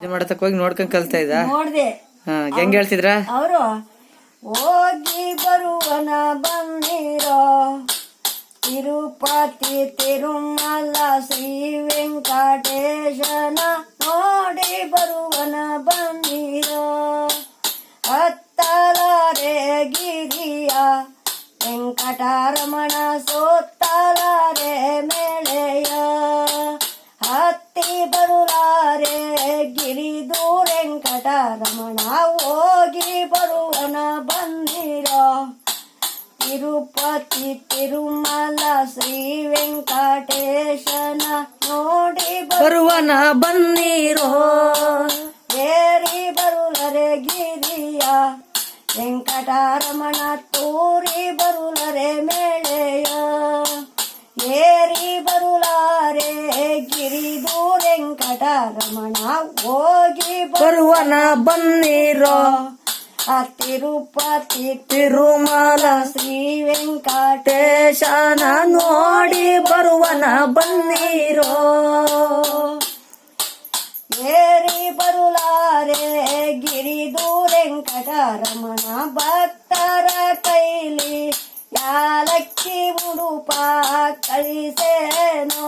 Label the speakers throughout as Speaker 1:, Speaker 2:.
Speaker 1: ಇದು ಮಾಡತಕ್ಕ ಹೋಗಿ ನೋಡ್ಕೊಂಡ್ ಕಲ್ತಾ ಇದ್ದ?
Speaker 2: ನೋಡ್ದೆ.
Speaker 1: ಹೆಂಗ್ ಹೇಳ್ತಿದ್ರ?
Speaker 2: ಅವರು ಹೋಗಿ ಬರುವನ ಬಂದಿರೋ ತಿರುಪತಿ ತಿರುಮಲ ಶ್ರೀ ವೆಂಕಟೇಶನ ನೋಡಿ ಬರುವನ ಬಂದಿರೋ ಹತ್ತಲಾರೆ ಗಿರಿಯ ವೆಂಕಟರಮಣ ಸೋತ್ತಲಾರೆ ಮೇಳೆಯ ಹತ್ತಿ ಬರುಲಾರೆ ಗಿರಿದು ವೆಂಕಟರಮಣ ಹೋಗಿ ಬರುವನ ಬಂದಿರೋ. ತಿರುಪತಿ ತಿರುಮಲ ಶ್ರೀ ವೆಂಕಟೇಶನ ನೋಡಿ
Speaker 1: ಬರುವನ ಬಂದಿರೋ.
Speaker 2: ಏರಿ ಬರುಲರೆ ಗಿರಿಯ ವೆಂಕಟರಮಣ ತೋರಿ ಬರುಲರೆ ಮೇಳೆಯ. ಏರಿ ಗಿರಿದು ವೆಂಕಟರಮಣ ಹೋಗಿ
Speaker 1: ಬರುವನ ಬನ್ನಿರೋ
Speaker 2: ಆ ತಿರುಪತಿ
Speaker 1: ತಿರುಮಲ
Speaker 2: ಶ್ರೀ
Speaker 1: ವೆಂಕಟೇಶನ ನೋಡಿ ಬರುವನ ಬನ್ನಿರೋ
Speaker 2: ಏರಿ ಬರುಲಾರೆ ಗಿರಿದು ವೆಂಕಟರಮಣ ಭಕ್ತರ ಕೈಲಿ ಯಾಲಕ್ಕಿ ಉಡುಪ ಕಳಿಸೇನೋ.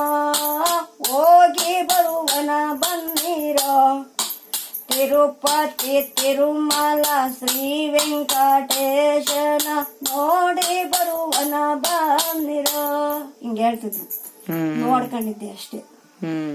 Speaker 2: ತಿರುಪತಿ ತಿರುಮಲ ಶ್ರೀ ವೆಂಕಟೇಶನ ನೋಡಿ ಬರುವನ ಬಂದಿರೋ ಹಿಂಗೆ ಹೇಳ್ತಿದ್ವಿ ನೋಡ್ಕೊಂಡಿದ್ದೆ ಅಷ್ಟೇ.